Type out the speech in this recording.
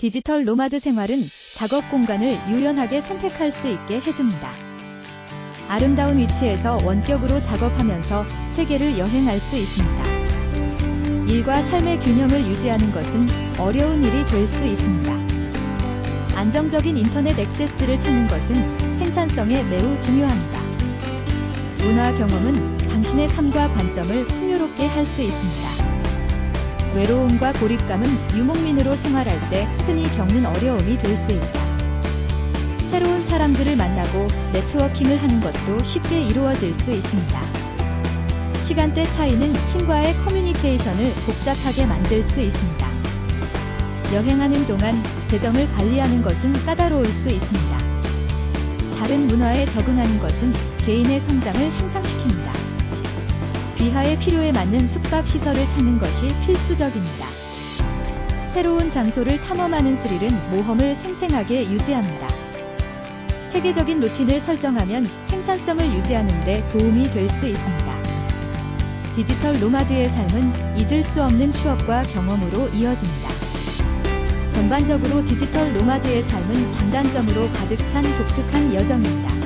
디지털 노마드 생활은 작업 공간을 유연하게 선택할 수 있게 해줍니다. 아름다운 위치에서 원격으로 작업하면서 세계를 여행할 수 있습니다. 일과 삶의 균형을 유지하는 것은 어려운 일이 될 수 있습니다. 안정적인 인터넷 액세스를 찾는 것은 생산성에 매우 중요합니다. 문화 경험은 당신의 삶과 관점을 풍요롭게 할 수 있습니다. 외로움과 고립감은 유목민으로 생활할 때 흔히 겪는 어려움이 될 수 있다. 새로운 사람들을 만나고 네트워킹을 하는 것도 쉽게 이루어질 수 있습니다. 시간대 차이는 팀과의 커뮤니케이션을 복잡하게 만들 수 있습니다. 여행하는 동안 재정을 관리하는 것은 까다로울 수 있습니다. 다른 문화에 적응하는 것은 개인의 성장을 향상시킵니다. 비하의 필요에 맞는 숙박 시설을 찾는 것이 필수적입니다. 새로운 장소를 탐험하는 스릴은 모험을 생생하게 유지합니다. 체계적인 루틴을 설정하면 생산성을 유지하는 데 도움이 될 수 있습니다. 디지털 노마드의 삶은 잊을 수 없는 추억과 경험으로 이어집니다. 전반적으로 디지털 노마드의 삶은 장단점으로 가득 찬 독특한 여정입니다.